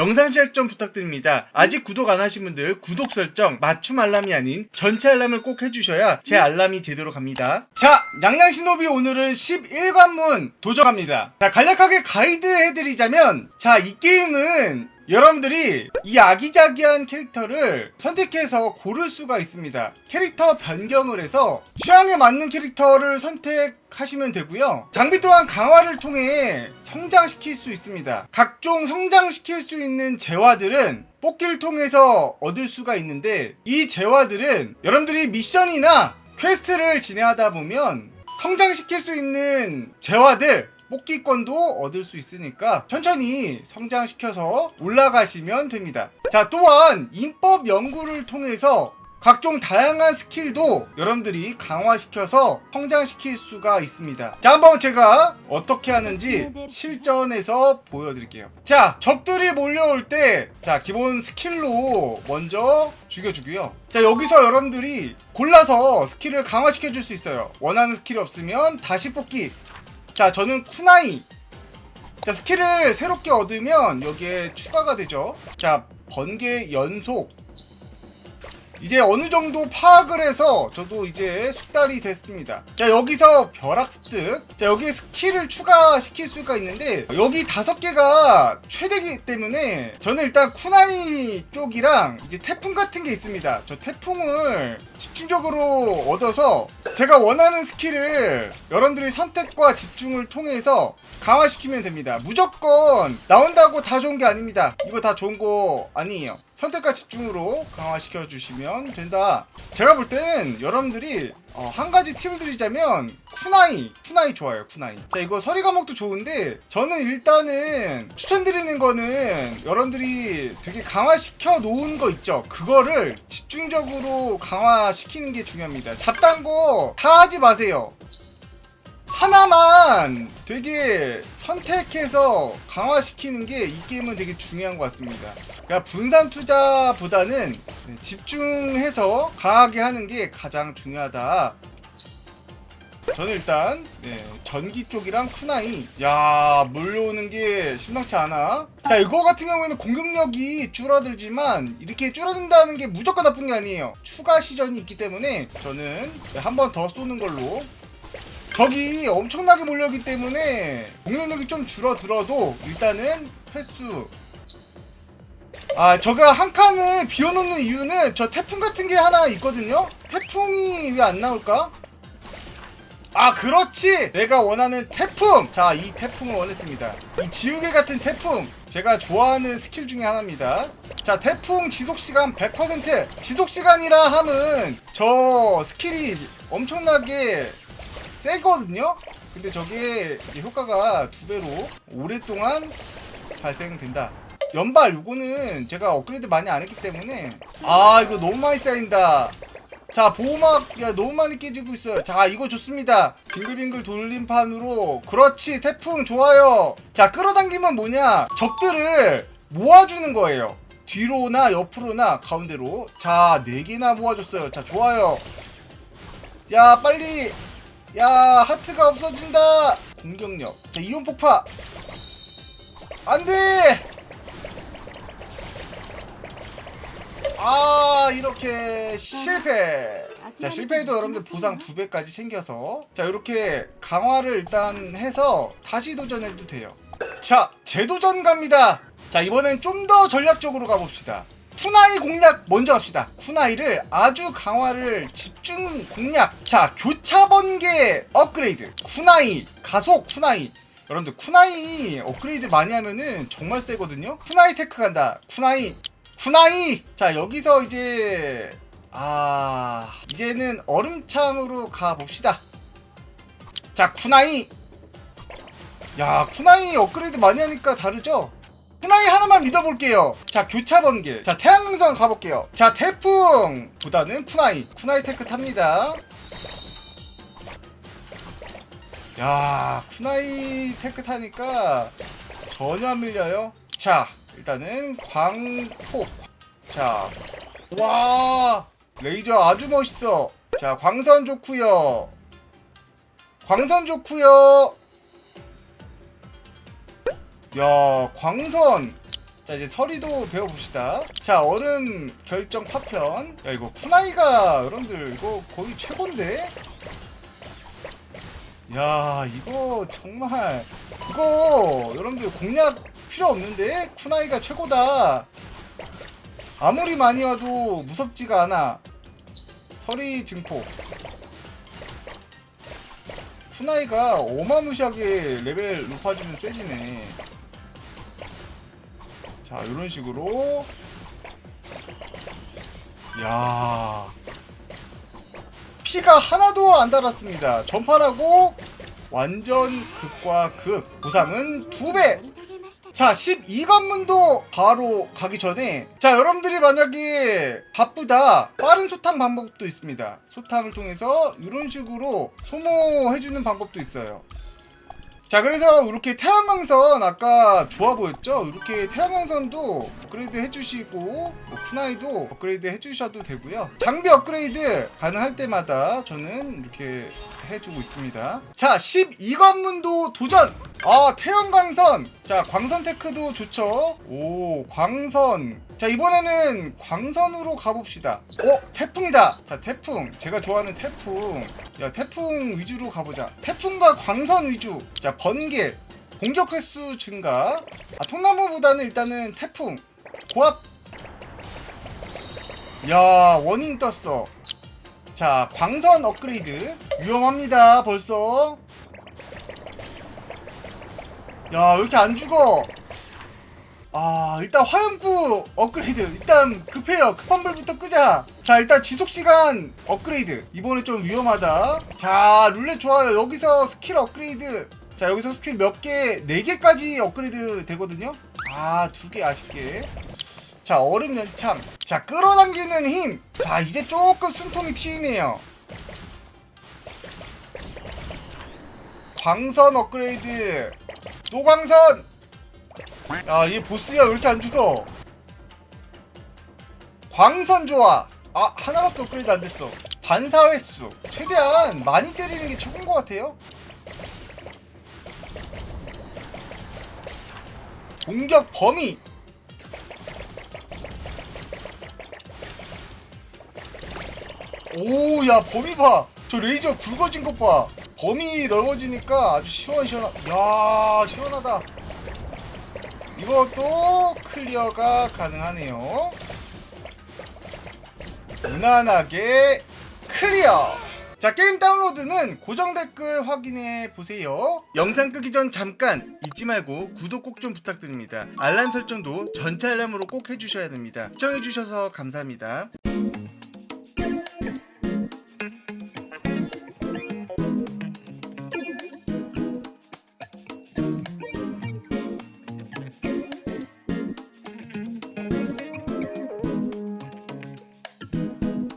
영상 시작 좀 부탁드립니다. 아직 구독 안 하신 분들 구독 설정 맞춤 알람이 아닌 전체 알람을 꼭 해주셔야 제 알람이 제대로 갑니다. 자, 양양신호비 오늘은 11관문 도전합니다. 자, 간략하게 가이드 해드리자면 자, 이 게임은 여러분들이 이 아기자기한 캐릭터를 선택해서 고를 수가 있습니다. 캐릭터 변경을 해서 취향에 맞는 캐릭터를 선택하시면 되고요. 장비 또한 강화를 통해 성장시킬 수 있습니다. 각종 성장시킬 수 있는 재화들은 뽑기를 통해서 얻을 수가 있는데 이 재화들은 여러분들이 미션이나 퀘스트를 진행하다 보면 성장시킬 수 있는 재화들 뽑기권도 얻을 수 있으니까 천천히 성장시켜서 올라가시면 됩니다. 자, 또한 인법 연구를 통해서 각종 다양한 스킬도 여러분들이 강화시켜서 성장시킬 수가 있습니다. 자, 한번 제가 어떻게 하는지 실전에서 보여드릴게요. 자, 적들이 몰려올 때, 자, 기본 스킬로 먼저 죽여주고요. 자, 여기서 여러분들이 골라서 스킬을 강화시켜줄 수 있어요. 원하는 스킬이 없으면 다시 뽑기. 자, 저는 쿠나이. 자, 스킬을 새롭게 얻으면 여기에 추가가 되죠. 자, 번개 연속. 이제 어느 정도 파악을 해서 저도 이제 숙달이 됐습니다. 자, 여기서 벼락 습득. 자, 여기에 스킬을 추가시킬 수가 있는데, 여기 다섯 개가 최대기 때문에, 저는 일단 쿠나이 쪽이랑 이제 태풍 같은 게 있습니다. 저 태풍을 집중적으로 얻어서, 제가 원하는 스킬을 여러분들이 선택과 집중을 통해서 강화시키면 됩니다. 무조건 나온다고 다 좋은 게 아닙니다. 이거 다 좋은 거 아니에요. 선택과 집중으로 강화시켜 주시면 된다. 제가 볼 때는 여러분들이 어, 한 가지 팁을 드리자면 쿠나이, 쿠나이 좋아요. 쿠나이. 자 이거 서리 과목도 좋은데 저는 일단은 추천드리는 거는 여러분들이 되게 강화시켜 놓은 거 있죠. 그거를 집중적으로 강화시키는 게 중요합니다. 잡단 거 다 하지 마세요. 하나만 되게 선택해서 강화시키는 게 이 게임은 되게 중요한 것 같습니다. 그러니까 분산 투자보다는 네, 집중해서 강하게 하는 게 가장 중요하다. 저는 일단 네, 전기 쪽이랑 쿠나이 야 몰려오는 게 심상치 않아 자 이거 같은 경우에는 공격력이 줄어들지만 이렇게 줄어든다는 게 무조건 나쁜 게 아니에요 추가 시전이 있기 때문에 저는 한 번 더 쏘는 걸로 적이 엄청나게 몰려오기 때문에 공격력이 좀 줄어들어도 일단은 횟수 아 저가 한 칸을 비워놓는 이유는 저 태풍 같은 게 하나 있거든요? 태풍이 왜 안 나올까? 아 그렇지! 내가 원하는 태풍! 자 이 태풍을 원했습니다. 이 지우개 같은 태풍. 제가 좋아하는 스킬 중에 하나입니다. 자 태풍 지속시간 100% 지속시간이라 함은 저 스킬이 엄청나게 세거든요? 근데 저게 효과가 두 배로 오랫동안 발생된다. 연발 요거는 제가 업그레이드 많이 안 했기 때문에 아 이거 너무 많이 쌓인다. 자 보호막 야 너무 많이 깨지고 있어요. 자 이거 좋습니다. 빙글빙글 돌림판으로. 그렇지 태풍 좋아요. 자 끌어당기면 뭐냐? 적들을 모아주는 거예요. 뒤로나 옆으로나 가운데로. 자 4개나 모아줬어요. 자 좋아요. 야 빨리 야 하트가 없어진다. 공격력. 자 이온 폭파. 안돼! 아 이렇게 실패. 자 실패해도 여러분들 보상 두 배까지 챙겨서. 자 이렇게 강화를 일단 해서 다시 도전해도 돼요. 자 재도전 갑니다. 자 이번엔 좀 더 전략적으로 가봅시다 쿠나이 공략 먼저 합시다. 쿠나이를 아주 강화를 집중 공략. 자 교차 번개 업그레이드. 쿠나이 가속 쿠나이. 여러분들 쿠나이 업그레이드 많이 하면은 정말 세거든요. 쿠나이 테크 간다. 쿠나이 쿠나이! 자 여기서 이제 아 이제는 얼음창으로 가 봅시다. 자 쿠나이. 야 쿠나이 업그레이드 많이 하니까 다르죠 쿠나이 하나만 믿어볼게요. 자 교차 번개. 자 태양광선 가볼게요. 자 태풍. 보다는 쿠나이. 쿠나이 테크 탑니다. 야 쿠나이 테크 타니까 전혀 안 밀려요. 자 일단은 광폭. 자 와 레이저 아주 멋있어. 자 광선 좋구요. 광선 좋구요 야 광선. 자 이제 서리도 배워봅시다. 자 얼음 결정 파편. 야 이거 쿠나이가 여러분들 이거 거의 최고인데? 야 이거 정말. 이거 여러분들 공략 필요 없는데? 쿠나이가 최고다. 아무리 많이 와도 무섭지가 않아. 서리 증폭 쿠나이가 어마무시하게 레벨 높아지면 세지네 자 이런 식으로. 야. 피가 하나도 안 달았습니다. 전파라고 완전 극과 극. 보상은 두배. 자 12관문도 바로 가기 전에. 자 여러분들이 만약에 바쁘다 빠른 소탕 방법도 있습니다. 소탕을 통해서 이런 식으로 소모해주는 방법도 있어요 자 그래서 이렇게 태양광선 아까 좋아 보였죠? 이렇게 태양광선도 업그레이드 해주시고 뭐 쿠나이도 업그레이드 해주셔도 되고요. 장비 업그레이드 가능할 때마다 저는 이렇게 해주고 있습니다. 자 12관문도 도전! 아 태양광선! 자 광선 테크도 좋죠? 오 광선! 자 이번에는 광선으로 가봅시다. 어 태풍이다! 자 태풍. 제가 좋아하는 태풍 야 태풍 위주로 가보자. 태풍과 광선 위주. 자 번개. 공격 횟수 증가. 아 통나무보다는 일단은 태풍. 고압. 야 원인 떴어. 자 광선 업그레이드. 위험합니다 벌써. 야, 왜 이렇게 안 죽어? 아, 일단 화염구 업그레이드. 일단 급해요. 급한 불부터 끄자. 자, 일단 지속시간 업그레이드. 이번에 좀 위험하다. 자, 룰렛 좋아요. 여기서 스킬 업그레이드. 자, 여기서 스킬 몇 개, 네 개까지 업그레이드 되거든요. 아, 두 개 아쉽게. 자, 얼음 연참. 자, 끌어당기는 힘. 자, 이제 조금 숨통이 튀네요. 광선 업그레이드. 노광선! 야, 얘 보스야, 왜 이렇게 안 죽어? 광선 좋아! 아, 하나밖에 업그레이드 안 됐어. 반사 횟수. 최대한 많이 때리는 게 최고인 것 같아요. 공격 범위. 오, 야, 범위 봐. 저 레이저 굵어진 것 봐. 범위 넓어지니까 아주 시원시원하. 야, 시원하다. 이것도 클리어가 가능하네요. 무난하게 클리어. 자, 게임 다운로드는 고정 댓글 확인해 보세요. 영상 끄기 전 잠깐 잊지 말고 구독 꼭 좀 부탁드립니다. 알람 설정도 전체 알람으로 꼭 해주셔야 됩니다. 시청해 주셔서 감사합니다.